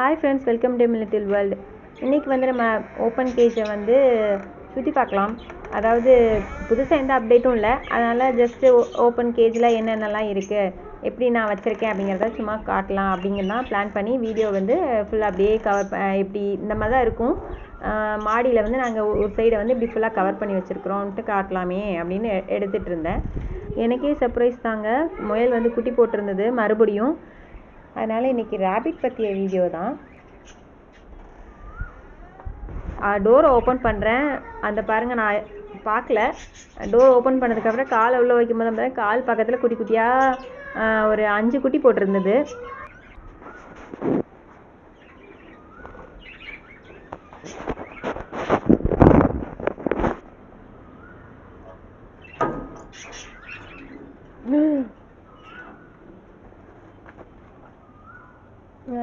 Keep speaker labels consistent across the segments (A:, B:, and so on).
A: Hi friends welcome to my little world இன்றைக்கி வந்து நம்ம ஓப்பன் கேஜை வந்து சுற்றி பார்க்கலாம். அதாவது புதுசாக எந்த அப்டேட்டும் இல்லை. அதனால் ஜஸ்ட்டு ஓப்பன் கேஜில் என்னென்னலாம் இருக்குது எப்படி நான் வச்சுருக்கேன் அப்படிங்கிறத சும்மா காட்டலாம் அப்படிங்கிறதான் பிளான் பண்ணி வீடியோ வந்து ஃபுல்லாக அப்படியே கவர் இப்படி இந்த மாதிரி தான் இருக்கும். மாடியில் வந்து நாங்கள் ஒரு சைடை வந்து இப்படி ஃபுல்லாக கவர் பண்ணி வச்சுருக்குறோன்ட்டு காட்டலாமே அப்படின்னு எடுத்துகிட்டு இருந்தேன். எனக்கே சர்ப்ரைஸ் தாங்க. முயல் வந்து குட்டி போட்டிருந்தது மறுபடியும். அதனால் இன்றைக்கி ரேபிட் பற்றிய வீடியோ தான். டோரை ஓப்பன் பண்ணுறேன் அந்த பாருங்கள் நான் பார்க்கல. டோர் ஓப்பன் பண்ணதுக்கப்புறம் காலை உள்ளே வைக்கும்போது நம்ம கால் பக்கத்தில் குட்டி குட்டியாக ஒரு அஞ்சு குட்டி போட்டிருந்தது.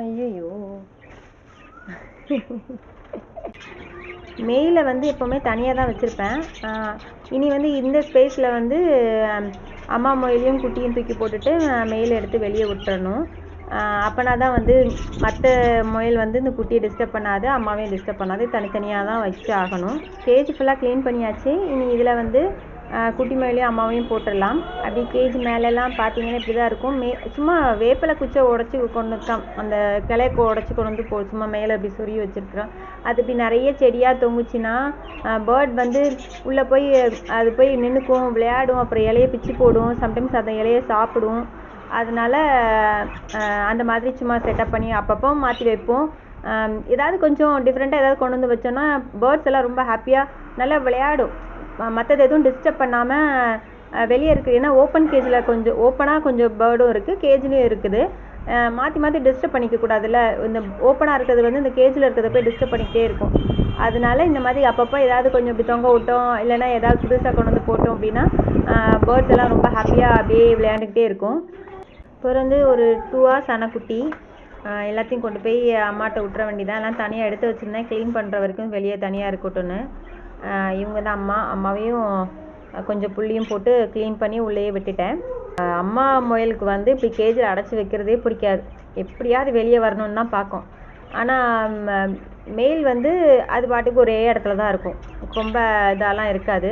A: ஐயோ மெயிலை வந்து எப்போவுமே தனியாக தான் வச்சுருப்பேன். இனி வந்து இந்த ஸ்பேஸில் வந்து அம்மா மொயிலையும் குட்டியும் தூக்கி போட்டுட்டு மெயில் எடுத்து வெளியே விட்டுறணும். அப்போனா தான் வந்து மற்ற முயல் வந்து இந்த குட்டியை டிஸ்டர்ப் பண்ணாது அம்மாவையும் டிஸ்டர்ப் பண்ணாது தனித்தனியாக தான் வச்சு ஆகணும். கேஜ் ஃபுல்லாக க்ளீன் பண்ணியாச்சு. இனி இதில் வந்து குட்டி மேலேயும் அம்மாவையும் போட்டுடலாம். அப்படி கேஜி மேலெல்லாம் பார்த்தீங்கன்னா இப்படி தான் இருக்கும். மே சும்மா வேப்பிலை குச்சை உடச்சி கொண்டு தான் அந்த கிளைய உடச்சி கொண்டு வந்து போ சும்மா மேலே அப்படி சொருகி வச்சுருக்குறோம் அது இப்படி நிறைய செடியாக தொங்குச்சுன்னா பேர்ட் வந்து உள்ளே போய் அது போய் நின்றுக்கும் விளையாடும். அப்புறம் இலையை பிச்சு போடும். சம்டைம்ஸ் அந்த இலையை சாப்பிடும். அதனால அந்த மாதிரி சும்மா செட்டப் பண்ணி அப்பப்போ மாற்றி வைப்போம். ஏதாவது கொஞ்சம் டிஃப்ரெண்ட்டாக ஏதாவது கொண்டு வந்து வச்சோன்னா பேர்ட்ஸ் எல்லாம் ரொம்ப ஹாப்பியாக நல்லா விளையாடும். மற்றது எதுவும் டிஸ்டர்ப் பண்ணாமல் வெளியே இருக்குது ஏன்னா ஓப்பன் கேஜில் கொஞ்சம் ஓப்பனாக கொஞ்சம் பேர்டும் இருக்குது கேஜ்லேயும் இருக்குது. மாற்றி மாற்றி டிஸ்டர்ப் பண்ணிக்க கூடாதுல்ல. இந்த ஓப்பனாக இருக்கிறது வந்து இந்த கேஜில் இருக்கிறத போய் டிஸ்டர்ப் பண்ணிக்கிட்டே இருக்கும். அதனால இந்த மாதிரி அப்பப்போ ஏதாவது கொஞ்சம் இப்படி தொங்க விட்டோம் இல்லைன்னா ஏதாவது புதுசாக கொண்டு வந்து போட்டோம் அப்படின்னா பேர்ட்ஸ் எல்லாம் ரொம்ப ஹாப்பியாக அப்படியே விளையாண்டுக்கிட்டே இருக்கும். பிறந்து ஒரு டூ ஹவர்ஸ் ஆன குட்டி எல்லாத்தையும் கொண்டு போய் அம்மாட்ட விட்டுற வேண்டியதான் எல்லாம் தனியாக எடுத்து வச்சுருந்தேன். க்ளீன் பண்ணுற வரைக்கும் வெளியே தனியாக இருக்கட்டும்னு. இவங்க தான் அம்மா. அம்மாவையும் கொஞ்சம் புள்ளியும் போட்டு க்ளீன் பண்ணி உள்ளேயே விட்டுட்டேன். அம்மா முயலுக்கு வந்து இப்படி கேஜில் அடைச்சி வைக்கிறதே பிடிக்காது. எப்படியாவது வெளியே வரணும்னு தான் பார்க்கும். ஆனால் மேல் வந்து அது பாட்டுக்கு ஒரே இடத்துல தான் இருக்கும். ரொம்ப இதெல்லாம் இருக்காது.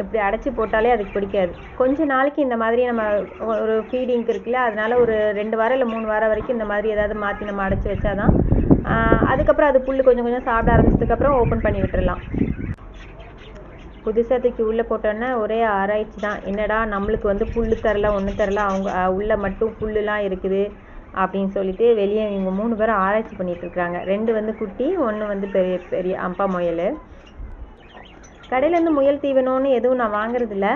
A: இப்படி அடைச்சி போட்டாலே அதுக்கு பிடிக்காது. கொஞ்ச நாளைக்கு இந்த மாதிரி நம்ம ஒரு ஃபீடிங் இருக்குல்ல அதனால ஒரு ரெண்டு வாரம் இல்லை மூணு வாரம் வரைக்கும் இந்த மாதிரி ஏதாவது மாற்றி நம்ம அடைச்சி வச்சாதான் அதுக்கப்புறம் அது புல் கொஞ்சம் கொஞ்சம் சாப்பிட ஆரம்பிச்சதுக்கப்புறம் ஓப்பன் பண்ணி விட்டுடலாம் புதுசாக தூக்கி உள்ளே போட்டோன்னே ஒரே ஆராய்ச்சி தான். என்னடா நம்மளுக்கு வந்து புல் தரல ஒன்றும் தரல அவங்க உள்ளே உள்ள மட்டும் புல்லுலாம் இருக்குது அப்படின்னு சொல்லிட்டு வெளியே இவங்க மூணு பேரும் ஆராய்ச்சி பண்ணிட்டு இருக்கிறாங்க ரெண்டு வந்து குட்டி ஒன்று வந்து பெரிய பெரிய அம்பா முயல். கடையிலேருந்து முயல் தீவனம்னு எதுவும் நான் வாங்குறதில்ல.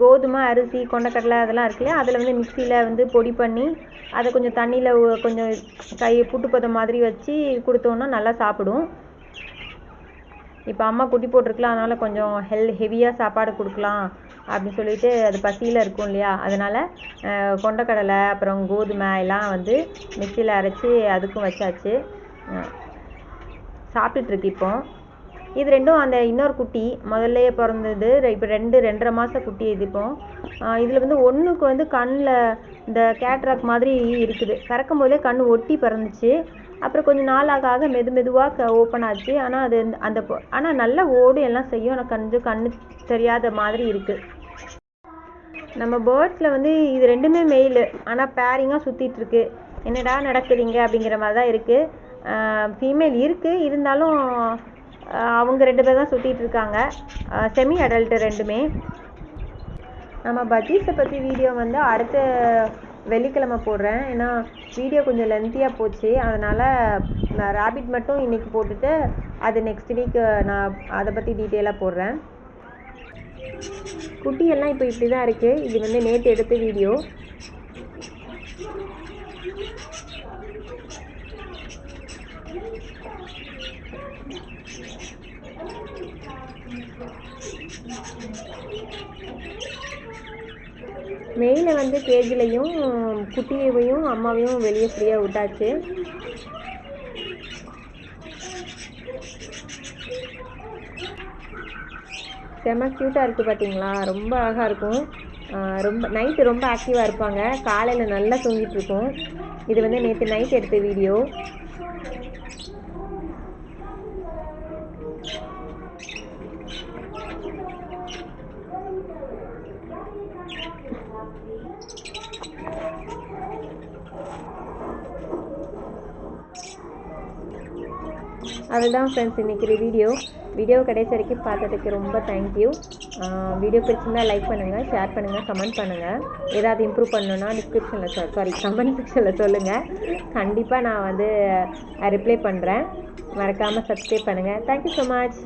A: கோதுமை அரிசி கொண்டக்கடலை அதெல்லாம் இருக்குல்லையா அதில் வந்து மிக்சியில் வந்து பொடி பண்ணி அதை கொஞ்சம் தண்ணியில் கொஞ்சம் கை புட்டுப்பதம் மாதிரி வச்சு கொடுத்தோன்னா நல்லா சாப்பிடும். இப்போ அம்மா குட்டி போட்டிருக்கலாம் அதனால் கொஞ்சம் ஹெல் ஹெவியாக சாப்பாடு கொடுக்கலாம் அப்படின்னு சொல்லிட்டு அது பசியில் இருக்கும் இல்லையா? அதனால் கொண்டக்கடலை அப்புறம் கோதுமை எல்லாம் வந்து மிக்சியில் அரைச்சி அதுக்கும் வச்சாச்சு. சாப்பிட்டுட்டுருக்கு இப்போ. இது ரெண்டும் அந்த இன்னொரு குட்டி முதல்லையே பிறந்தது இப்போ ரெண்டு ரெண்டரை மாத குட்டி இது இப்போ. இதில் வந்து ஒன்றுக்கு வந்து கண்ணில் இந்த கேட்ராக் மாதிரி இருக்குது. கறக்கும் போதே கண் ஒட்டி பிறந்துச்சு. அப்புறம் கொஞ்சம் நாளாக ஆக மெது மெதுவாக ஓப்பன் ஆச்சு. ஆனால் அது அந்த- ஆனால் நல்லா ஓடும் எல்லாம் செய்யும். ஆனால் கொஞ்சம் கண்ணு தெரியாத மாதிரி இருக்குது நம்ம பேர்ட்ஸில் வந்து இது ரெண்டுமே மெயில் ஆனால் பேரிங்காக சுற்றிட்டுருக்கு என்னடா நடக்குதுங்க அப்படிங்கிற மாதிரி தான் இருக்குது ஃபீமேல் இருக்குது இருந்தாலும் அவங்க ரெண்டு பேர் தான் சுற்றிட்டு இருக்காங்க. செமி அடல்ட்டு ரெண்டுமே. நம்ம பஜ்ஜீஸை பற்றி வீடியோ வந்து அடுத்த வெள்ளிக்கிழமை போடுறேன். ஏன்னா வீடியோ கொஞ்சம் லென்த்தியாக போச்சு. அதனால் நான் ரேபிட் மட்டும் இன்றைக்கி போட்டுட்டு அது நெக்ஸ்ட் வீக் நான் அதை பற்றி டீட்டெயிலாக போடுறேன். குட்டியெல்லாம் இப்போ இப்படி தான் இருக்குது இது வந்து நேற்று எடுத்த வீடியோ மெயில வந்து கேஜிலையும் குட்டியையும் அம்மாவையும் வெளியே ஃப்ரீயாக விட்டாச்சு. செம க்யூட்டாக இருக்குது பார்த்தீங்களா ரொம்ப அழகாக இருக்கும். ரொம்ப நைட்டு ரொம்ப ஆக்டிவாக இருப்பாங்க. காலையில் நல்லா தூங்கிட்டு இருக்கும். இது வந்து நேற்று நைட் எடுத்த வீடியோ அதுதான் ஃப்ரெண்ட்ஸ் இன்றைக்கி வீடியோ வீடியோ கடைசி வரைக்கும் பார்த்ததுக்கு ரொம்ப தேங்க்யூ வீடியோ பிடிச்சிருந்தால் லைக் பண்ணுங்கள் ஷேர் பண்ணுங்கள் கமெண்ட் பண்ணுங்கள் ஏதாவது இம்ப்ரூவ் பண்ணணுன்னா டிஸ்கிரிப்ஷனில் சாரி கமெண்ட் செக்ஷனில் சொல்லுங்கள் கண்டிப்பாக நான் வந்து ரிப்ளை பண்ணுறேன் மறக்காமல் சப்ஸ்கிரைப் பண்ணுங்கள் தேங்க்யூ ஸோ மச்